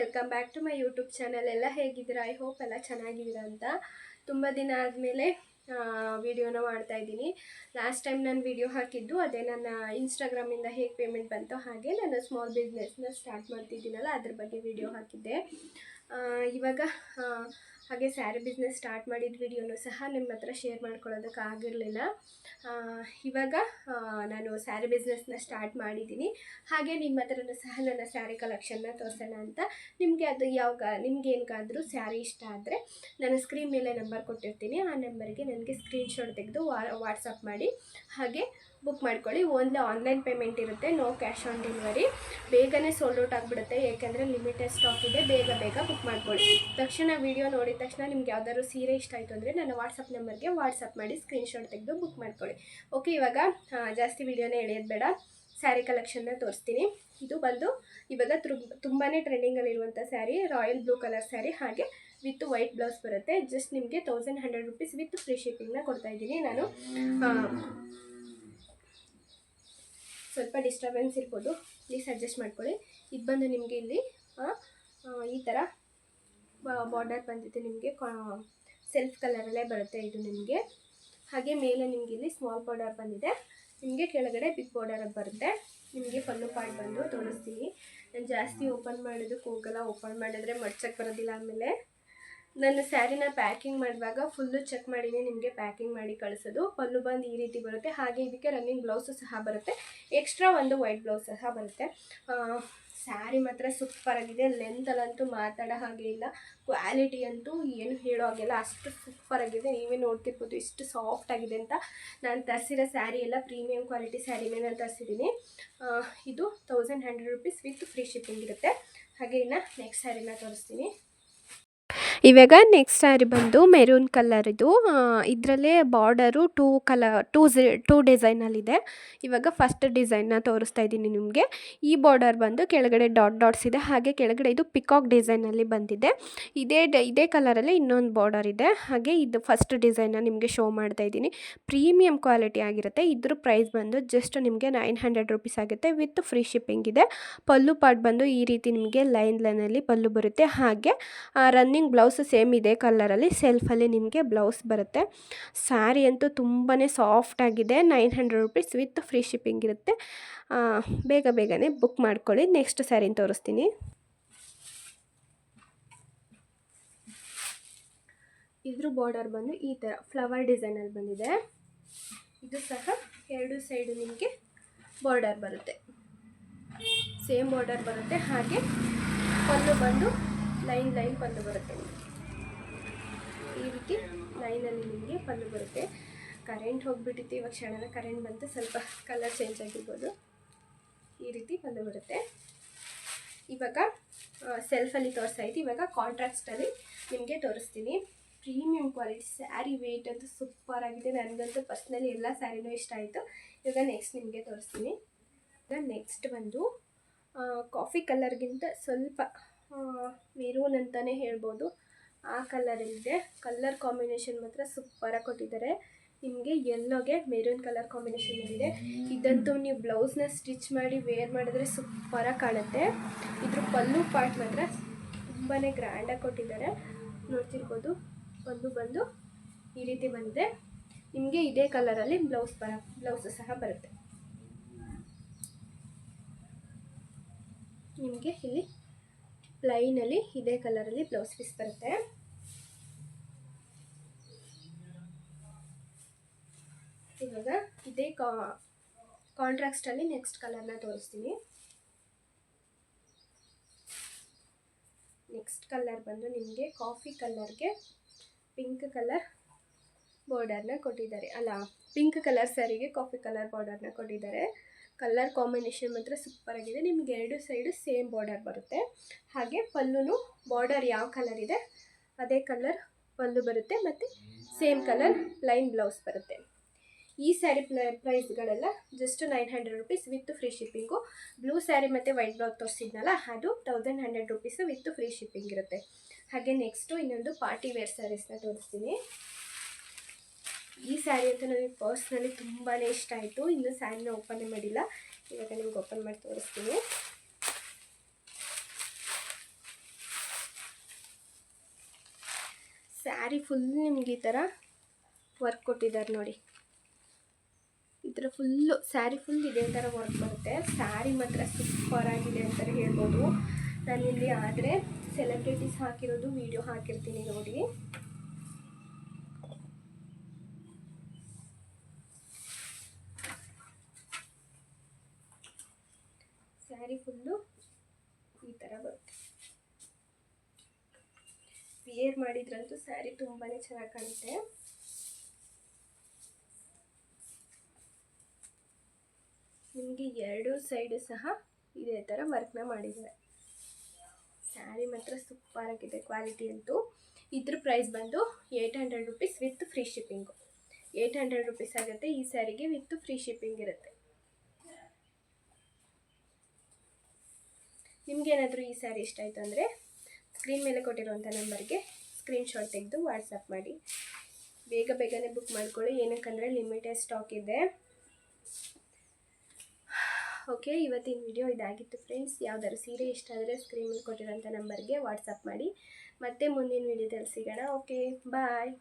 Welcome back to my YouTube channel ಎಲ್ಲ ಹೇಗಿದ್ದೀರಾ? I hope ಎಲ್ಲ ಚೆನ್ನಾಗಿದ್ದೀರಾ ಅಂತ. ತುಂಬ ದಿನ ಆದಮೇಲೆ ವಿಡಿಯೋನ ಮಾಡ್ತಾ ಇದ್ದೀನಿ. ಲಾಸ್ಟ್ ಟೈಮ್ ನಾನು ವಿಡಿಯೋ ಹಾಕಿದ್ದು ಅದೇ ನನ್ನ ಇನ್ಸ್ಟಾಗ್ರಾಮಿಂದ ಹೇಗೆ ಪೇಮೆಂಟ್ ಬಂತೋ ಹಾಗೆ ನಾನು ಸ್ಮಾಲ್ ಬಿಸ್ನೆಸ್ನ ಸ್ಟಾರ್ಟ್ ಮಾಡ್ತಿದ್ದೀನಲ್ಲ, ಅದ್ರ ಬಗ್ಗೆ ವಿಡಿಯೋ ಹಾಕಿದ್ದೆ. ಇವಾಗ ಹಾಗೆ ಸ್ಯಾರಿ ಬಿಸ್ನೆಸ್ ಸ್ಟಾರ್ಟ್ ಮಾಡಿದ ವಿಡಿಯೋನು ಸಹ ನಿಮ್ಮ ಹತ್ರ ಶೇರ್ ಮಾಡ್ಕೊಳ್ಳೋದಕ್ಕೆ ಆಗಿರಲಿಲ್ಲ. ಇವಾಗ ನಾನು ಸ್ಯಾರಿ ಬಿಸ್ನೆಸ್ನ ಸ್ಟಾರ್ಟ್ ಮಾಡಿದ್ದೀನಿ. ಹಾಗೆ ನಿಮ್ಮ ಹತ್ರನೂ ಸಹ ನನ್ನ ಸ್ಯಾರಿ ಕಲೆಕ್ಷನ್ನ ತೋರಿಸೋಣ ಅಂತ. ನಿಮಗೆ ಅದು ಯಾವಾಗ, ನಿಮ್ಗೆ ಏನಕ್ಕಾದರೂ ಸ್ಯಾರಿ ಇಷ್ಟ ಆದರೆ ನಾನು ಸ್ಕ್ರೀನ್ ಮೇಲೆ ನಂಬರ್ ಕೊಟ್ಟಿರ್ತೀನಿ. ಆ ನಂಬರ್ಗೆ ನನಗೆ ಸ್ಕ್ರೀನ್ಶಾಟ್ ತೆಗೆದು ವಾಟ್ಸಪ್ ಮಾಡಿ. ಹಾಗೆ ಬುಕ್ ಮಾಡ್ಕೊಳ್ಳಿ. ಒಂದು ಆನ್ಲೈನ್ ಪೇಮೆಂಟ್ ಇರುತ್ತೆ. No cash on delivery. ಬೇಗನೆ ಸೋಲ್ಡ್ ಔಟ್ ಆಗಿಬಿಡುತ್ತೆ. ಏಕೆಂದರೆ ಲಿಮಿಟೆಡ್ ಸ್ಟಾಕ್ ಇದೆ. ಬೇಗ ಬೇಗ ಬುಕ್ ಮಾಡ್ಕೊಳ್ಳಿ. ತಕ್ಷಣ ವಿಡಿಯೋ ನೋಡಿದ ತಕ್ಷಣ ನಿಮ್ಗೆ ಯಾವ್ದಾದ್ರು ಸೀರೆ ಇಷ್ಟ ಆಯಿತು ಅಂದರೆ ನನ್ನ ವಾಟ್ಸಪ್ ನಂಬರ್ಗೆ ವಾಟ್ಸಪ್ ಮಾಡಿ ಸ್ಕ್ರೀನ್ಶಾಟ್ ತೆಗೆದು ಬುಕ್ ಮಾಡ್ಕೊಳ್ಳಿ. ಓಕೆ, ಇವಾಗ ಜಾಸ್ತಿ ವಿಡಿಯೋನೇ ಎಳೆಯೋದು ಬೇಡ. ಸ್ಯಾರಿ ಕಲೆಕ್ಷನ್ನ ತೋರಿಸ್ತೀನಿ. ಇದು ಬಂದು ಇವಾಗ ತುಂಬಾ ಟ್ರೆಂಡಿಂಗಲ್ಲಿರುವಂಥ sari, royal blue colour sari. ಹಾಗೆ ವಿತ್ ವೈಟ್ ಬ್ಲೌಸ್ ಬರುತ್ತೆ. ಜಸ್ಟ್ ನಿಮಗೆ thousand hundred rupees with free ಶಿಪ್ಪಿಂಗ್ನ ಕೊಡ್ತಾ ಇದ್ದೀನಿ ನಾನು. ಸ್ವಲ್ಪ ಡಿಸ್ಟರ್ಬೆನ್ಸ್ ಇರ್ಬೋದು. ಪ್ಲೀಸ್ ಅಡ್ಜಸ್ಟ್ ಮಾಡ್ಕೊಳ್ಳಿ. ಇದು ಬಂದು ನಿಮಗೆ ಇಲ್ಲಿ ಈ ಥರ ಬಾರ್ಡರ್ ಬಂದಿದೆ ನಿಮಗೆ. ಸೆಲ್ಫ್ ಕಲರಲ್ಲೇ ಬರುತ್ತೆ ಇದು ನಿಮಗೆ. ಹಾಗೆ ಮೇಲೆ ನಿಮಗೆ ಇಲ್ಲಿ ಸ್ಮಾಲ್ ಬಾರ್ಡರ್ ಬಂದಿದೆ. ನಿಮಗೆ ಕೆಳಗಡೆ ಬಿಗ್ ಬಾರ್ಡರ್ ಬರುತ್ತೆ. ನಿಮಗೆ ಪಲ್ಲು ಪಾರ್ಟ್ ಬಂದು ತೋರಿಸ್ತೀನಿ. ನಾನು ಜಾಸ್ತಿ ಓಪನ್ ಮಾಡೋದಕ್ಕೆ ಹೋಗಲ್ಲ. ಓಪನ್ ಮಾಡಿದ್ರೆ ಮಡ್ಚಕ್ಕೆ ಬರೋದಿಲ್ಲ ಆಮೇಲೆ. ನನ್ನ ಸ್ಯಾರಿನ ಪ್ಯಾಕಿಂಗ್ ಮಾಡುವಾಗ ಫುಲ್ಲು ಚೆಕ್ ಮಾಡಿನೇ, ನಿಮಗೆ ಪ್ಯಾಕಿಂಗ್ ಮಾಡಿ ಕಳಿಸೋದು. ಪಲ್ಲು ಬಂದು ಈ ರೀತಿ ಬರುತ್ತೆ. ಹಾಗೆ ಇದಕ್ಕೆ ರನ್ನಿಂಗ್ ಬ್ಲೌಸು ಸಹ ಬರುತ್ತೆ. ಎಕ್ಸ್ಟ್ರಾ ಒಂದು ವೈಟ್ ಬ್ಲೌಸ್ ಸಹ ಬರುತ್ತೆ. ಸ್ಯಾರಿ ಮಾತ್ರ ಸೂಪರ್ ಆಗಿದೆ. ಲೆಂತಲ್ಲಂತೂ ಮಾತಾಡೋ ಹಾಗೆ ಇಲ್ಲ. ಕ್ವಾಲಿಟಿ ಅಂತೂ ಏನು ಹೇಳೋ ಹಾಗೆಲ್ಲ ಅಷ್ಟು ಸೂಪರ್ ಆಗಿದೆ. ನೀವೇ ನೋಡ್ತಿರ್ಬೋದು ಇಷ್ಟು ಸಾಫ್ಟ್ ಆಗಿದೆ ಅಂತ. ನಾನು ತರಿಸಿರೋ ಸ್ಯಾರಿ ಎಲ್ಲ ಪ್ರೀಮಿಯಂ ಕ್ವಾಲಿಟಿ ಸ್ಯಾರಿನೇ ನಾನು ತರಿಸಿದ್ದೀನಿ. ಇದು thousand hundred rupees with free shipping ಇರುತ್ತೆ. ಹಾಗೆ ಇನ್ನು ನೆಕ್ಸ್ಟ್ ಸ್ಯಾರಿನ ತೋರಿಸ್ತೀನಿ. ಇವಾಗ ನೆಕ್ಸ್ಟ್ ಸ್ಯಾರಿ ಬಂದು ಮೆರೂನ್ ಕಲರ್ ಇದು. ಇದರಲ್ಲೇ ಬಾರ್ಡರು ಟೂ ಕಲರ್ ಟೂ ಝಿ ಟೂ ಡಿಸೈನಲ್ಲಿದೆ ಇವಾಗ ಫಸ್ಟ್ ಡಿಸೈನ್ನ ತೋರಿಸ್ತಾ ಇದ್ದೀನಿ ನಿಮಗೆ. ಈ ಬಾರ್ಡರ್ ಬಂದು ಕೆಳಗಡೆ ಡಾಟ್ ಡಾಟ್ಸ್ ಇದೆ. ಹಾಗೆ ಕೆಳಗಡೆ ಇದು ಪಿಕಾಕ್ ಡಿಸೈನಲ್ಲಿ ಬಂದಿದೆ. ಇದೇ ಇದೇ ಕಲರಲ್ಲೇ ಇನ್ನೊಂದು ಬಾರ್ಡರ್ ಇದೆ. ಹಾಗೆ ಇದು ಫಸ್ಟ್ ಡಿಸೈನ್ನ ನಿಮಗೆ ಶೋ ಮಾಡ್ತಾ ಇದ್ದೀನಿ. ಪ್ರೀಮಿಯಂ ಕ್ವಾಲಿಟಿ ಆಗಿರುತ್ತೆ. ಇದ್ರ ಪ್ರೈಸ್ ಬಂದು ಜಸ್ಟ್ ನಿಮಗೆ ನೈನ್ ಹಂಡ್ರೆಡ್ ರುಪೀಸ್ ಆಗುತ್ತೆ. ವಿತ್ ಫ್ರೀ ಶಿಪ್ಪಿಂಗ್ ಇದೆ. ಪಲ್ಲು ಪಾರ್ಟ್ ಬಂದು ಈ ರೀತಿ ನಿಮಗೆ ಲೈನ್ ಲೈನಲ್ಲಿ ಪಲ್ಲು ಬರುತ್ತೆ. ಹಾಗೆ ರನ್ನಿಂಗ್ ಬ್ಲೌಸ್ ಸೇಮ್ ಇದೆ ಕಲ್ಲರಲ್ಲಿ ಸೆಲ್ಫಲ್ಲಿ ನಿಮಗೆ ಬ್ಲೌಸ್ ಬರುತ್ತೆ. ಸ್ಯಾರಿ ಅಂತೂ ತುಂಬಾ ಸಾಫ್ಟ್ ಆಗಿದೆ nine hundred rupees with free shipping ಇರುತ್ತೆ. ಬೇಗ ಬೇಗನೆ ಬುಕ್ ಮಾಡ್ಕೊಳ್ಳಿ ನೆಕ್ಸ್ಟ್ ಸ್ಯಾರಿನ ತೋರಿಸ್ತೀನಿ. ಇದ್ರ ಬಾರ್ಡರ್ ಬಂದು ಈ ಥರ ಫ್ಲವರ್ ಡಿಸೈನಲ್ಲಿ ಬಂದಿದೆ. ಇದು ಸಹ ಎರಡು ಸೈಡು ನಿಮಗೆ ಬಾರ್ಡರ್ ಬರುತ್ತೆ. ಸೇಮ್ ಬಾರ್ಡರ್ ಬರುತ್ತೆ, ಹಾಗೆ ಪಲ್ಲು ಬಂದು ಲೈನ್ ಲೈನ್ ಪಲ್ಲು ಬರುತ್ತೆ. ಈ ರೀತಿ ಲೈನಲ್ಲಿ ನಿಮಗೆ ಪಲ್ಲು ಬರುತ್ತೆ. ಕರೆಂಟ್ ಹೋಗಿಬಿಟ್ಟಿತ್ತು, ಇವಾಗ ಕ್ಷಣನ ಕರೆಂಟ್ ಬಂತು, ಸ್ವಲ್ಪ ಕಲರ್ ಚೇಂಜ್ ಆಗಿರ್ಬೋದು. ಈ ರೀತಿ ಪಲ್ಲು ಬರುತ್ತೆ. ಇವಾಗ ಸೆಲ್ಫಲ್ಲಿ ತೋರಿಸ್ತಾ ಇತ್ತು ಇವಾಗ ಕಾಂಟ್ರಾಕ್ಸ್ಟಲ್ಲಿ ನಿಮಗೆ ತೋರಿಸ್ತೀನಿ. ಪ್ರೀಮಿಯಂ ಕ್ವಾಲಿಟಿ ಸ್ಯಾರಿ ವೆಯ್ಟ್ ಅಂತೂ ಸೂಪರ್ ಆಗಿದೆ. ನನಗಂತೂ ಪರ್ಸ್ನಲಿ ಎಲ್ಲ ಸ್ಯಾರಿನೂ ಇಷ್ಟ ಆಯಿತು. ಇವಾಗ ನೆಕ್ಸ್ಟ್ ನಿಮಗೆ ತೋರಿಸ್ತೀನಿ. ನೆಕ್ಸ್ಟ್ ಬಂದು ಕಾಫಿ ಕಲರ್ಗಿಂತ ಸ್ವಲ್ಪ ಮೆರೂನ್ ಅಂತಲೇ ಹೇಳ್ಬೋದು. ಆ ಕಲರಲ್ಲಿದೆ ಕಲರ್ ಕಾಂಬಿನೇಷನ್ ಮಾತ್ರ ಸೂಪರಾಗಿ ಕೊಟ್ಟಿದ್ದಾರೆ. ನಿಮಗೆ ಎಲ್ಲೋಗೆ ಮೆರೂನ್ ಕಲರ್ ಕಾಂಬಿನೇಷನ್ ಇದೆ. ಇದಂತೂ ನೀವು ಬ್ಲೌಸ್ನ ಸ್ಟಿಚ್ ಮಾಡಿ ವೇರ್ ಮಾಡಿದ್ರೆ ಸೂಪರಾಗಿ ಕಾಣುತ್ತೆ. ಇದ್ರ ಪಲ್ಲು ಪಾರ್ಟ್ ಮಾತ್ರ ತುಂಬಾ ಗ್ರ್ಯಾಂಡಾಗಿ ಕೊಟ್ಟಿದ್ದಾರೆ. ನೋಡ್ತಿರ್ಬೋದು, ಪಲ್ಲು ಬಂದು ಈ ರೀತಿ ಬಂದಿದೆ. ನಿಮಗೆ ಇದೇ ಕಲರಲ್ಲಿ ಬ್ಲೌಸ್ ಬರ ಬ್ಲೌಸ್ ಸಹ ಬರುತ್ತೆ. ನಿಮಗೆ ಇಲ್ಲಿ ಪ್ಲೈನಲ್ಲಿ ಇದೇ ಕಲರಲ್ಲಿ ಬ್ಲೌಸ್ ಪೀಸ್ ಬರುತ್ತೆ. ಇವಾಗ ಇದೇ ಕಾ ಕಾಂಟ್ರಾಕ್ಸ್ಟಲ್ಲಿ ನೆಕ್ಸ್ಟ್ ಕಲರ್ನ ತೋರಿಸ್ತೀನಿ. ನೆಕ್ಸ್ಟ್ ಕಲರ್ ಬಂದು ನಿಮಗೆ ಕಾಫಿ ಕಲರ್ಗೆ ಪಿಂಕ್ ಕಲರ್ ಬಾರ್ಡರ್ನ ಕೊಟ್ಟಿದ್ದಾರೆ. ಅಲ್ಲ ಪಿಂಕ್ ಕಲರ್ ಸ್ಯಾರಿಗೆ ಕಾಫಿ ಕಲರ್ ಬಾರ್ಡರ್ನ ಕೊಟ್ಟಿದ್ದಾರೆ. ಕಲರ್ ಕಾಂಬಿನೇಷನ್ ಮಾತ್ರ ಸೂಪರ್ ಆಗಿದೆ. ನಿಮಗೆ ಎರಡು ಸೈಡು ಸೇಮ್ ಬಾರ್ಡರ್ ಬರುತ್ತೆ. ಹಾಗೆ ಪಲ್ಲುನು ಬಾರ್ಡರ್ ಯಾವ ಕಲರ್ ಇದೆ, ಅದೇ ಕಲರ್ ಪಲ್ಲು ಬರುತ್ತೆ ಮತ್ತು ಸೇಮ್ ಕಲರ್ ಲೈನ್ ಬ್ಲೌಸ್ ಬರುತ್ತೆ. ಈ sari price ಪ್ರೈಸ್ಗಳೆಲ್ಲ just nine hundred rupees with free shipping blue sari ಮತ್ತು ವೈಟ್ ಬ್ಲೌಸ್ ತೋರಿಸಿದ್ನಲ್ಲ, ಅದು thousand hundred rupees with free shipping ಇರುತ್ತೆ. ಹಾಗೆ ನೆಕ್ಸ್ಟು ಇನ್ನೊಂದು ಪಾರ್ಟಿ ವೇರ್ ಸ್ಯಾರೀಸ್ನ ತೋರಿಸ್ತೀನಿ. ಈ ಸ್ಯಾರಿ ಅಂತೂ ನನಗೆ ಪರ್ಸ್ನಲಿ ತುಂಬಾ ಇಷ್ಟ ಆಯಿತು. ಇನ್ನೂ ಸ್ಯಾರಿನ ಓಪನ್ ಮಾಡಿಲ್ಲ. ಇವಾಗ ನಿಮ್ಗೆ ಓಪನ್ ಮಾಡಿ ತೋರಿಸ್ತೀನಿ. ಸ್ಯಾರಿ ಫುಲ್ ನಿಮ್ಗೆ ಈ ಥರ ವರ್ಕ್ ಕೊಟ್ಟಿದ್ದಾರೆ ನೋಡಿ. ಈ ಥರ ಫುಲ್ಲು ಸ್ಯಾರಿ ಫುಲ್ ಇದೇ ಥರ ವರ್ಕ್ ಬರುತ್ತೆ. ಸ್ಯಾರಿ ಮಾತ್ರ ಸೂಪರ್ ಆಗಿದೆ ಅಂತ ಹೇಳ್ಬೋದು. ನಾನಿಲ್ಲಿ ಆದರೆ ಸೆಲೆಬ್ರಿಟೀಸ್ ಹಾಕಿರೋದು ವಿಡಿಯೋ ಹಾಕಿರ್ತೀನಿ ನೋಡಿ. ಸ್ಯಾರಿ ಫುಲ್ಲು ಈ ಥರ ಬರುತ್ತೆ. ವಿಯರ್ ಮಾಡಿದ್ರಂತೂ ಸ್ಯಾರಿ ತುಂಬಾ ಚೆನ್ನಾಗಿ ಕಾಣುತ್ತೆ. ನಿಮಗೆ ಎರಡು ಸೈಡು ಸಹ ಇದೇ ಥರ ವರ್ಕ್ನ ಮಾಡಿದ್ದಾರೆ. ಸ್ಯಾರಿ ಮಾತ್ರ ಸೂಪರ್ ಆಗಿದೆ ಕ್ವಾಲಿಟಿ ಅಂತೂ. ಇದ್ರ ಪ್ರೈಸ್ ಬಂದು eight hundred rupees with free shipping eight hundred rupees ಆಗುತ್ತೆ ಈ ಸ್ಯಾರಿಗೆ ವಿತ್ ಫ್ರೀ ಶಿಪ್ಪಿಂಗ್ ಇರುತ್ತೆ. ನಿಮಗೇನಾದರೂ ಈ ಸ್ಯಾರಿ ಇಷ್ಟ ಆಯಿತು ಅಂದರೆ ಸ್ಕ್ರೀನ್ ಮೇಲೆ ಕೊಟ್ಟಿರುವಂಥ ನಂಬರ್ಗೆ ಸ್ಕ್ರೀನ್ಶಾಟ್ ತೆಗೆದು ವಾಟ್ಸಪ್ ಮಾಡಿ. ಬೇಗ ಬೇಗನೆ ಬುಕ್ ಮಾಡ್ಕೊಳ್ಳಿ. ಏನಕ್ಕಂದರೆ ಲಿಮಿಟೆಡ್ ಸ್ಟಾಕ್ ಇದೆ. ಓಕೆ ಇವತ್ತಿನ ವಿಡಿಯೋ ಇದಾಗಿತ್ತು ಫ್ರೆಂಡ್ಸ್ ಯಾವ್ದಾದ್ರು ಸೀರೆ ಇಷ್ಟ ಆದರೆ ಸ್ಕ್ರೀನ್ ಮೇಲೆ ಕೊಟ್ಟಿರೋಂಥ ನಂಬರ್ಗೆ ವಾಟ್ಸಪ್ ಮಾಡಿ. ಮತ್ತೆ ಮುಂದಿನ ವಿಡಿಯೋದಲ್ಲಿ ಸಿಗೋಣ. Okay bye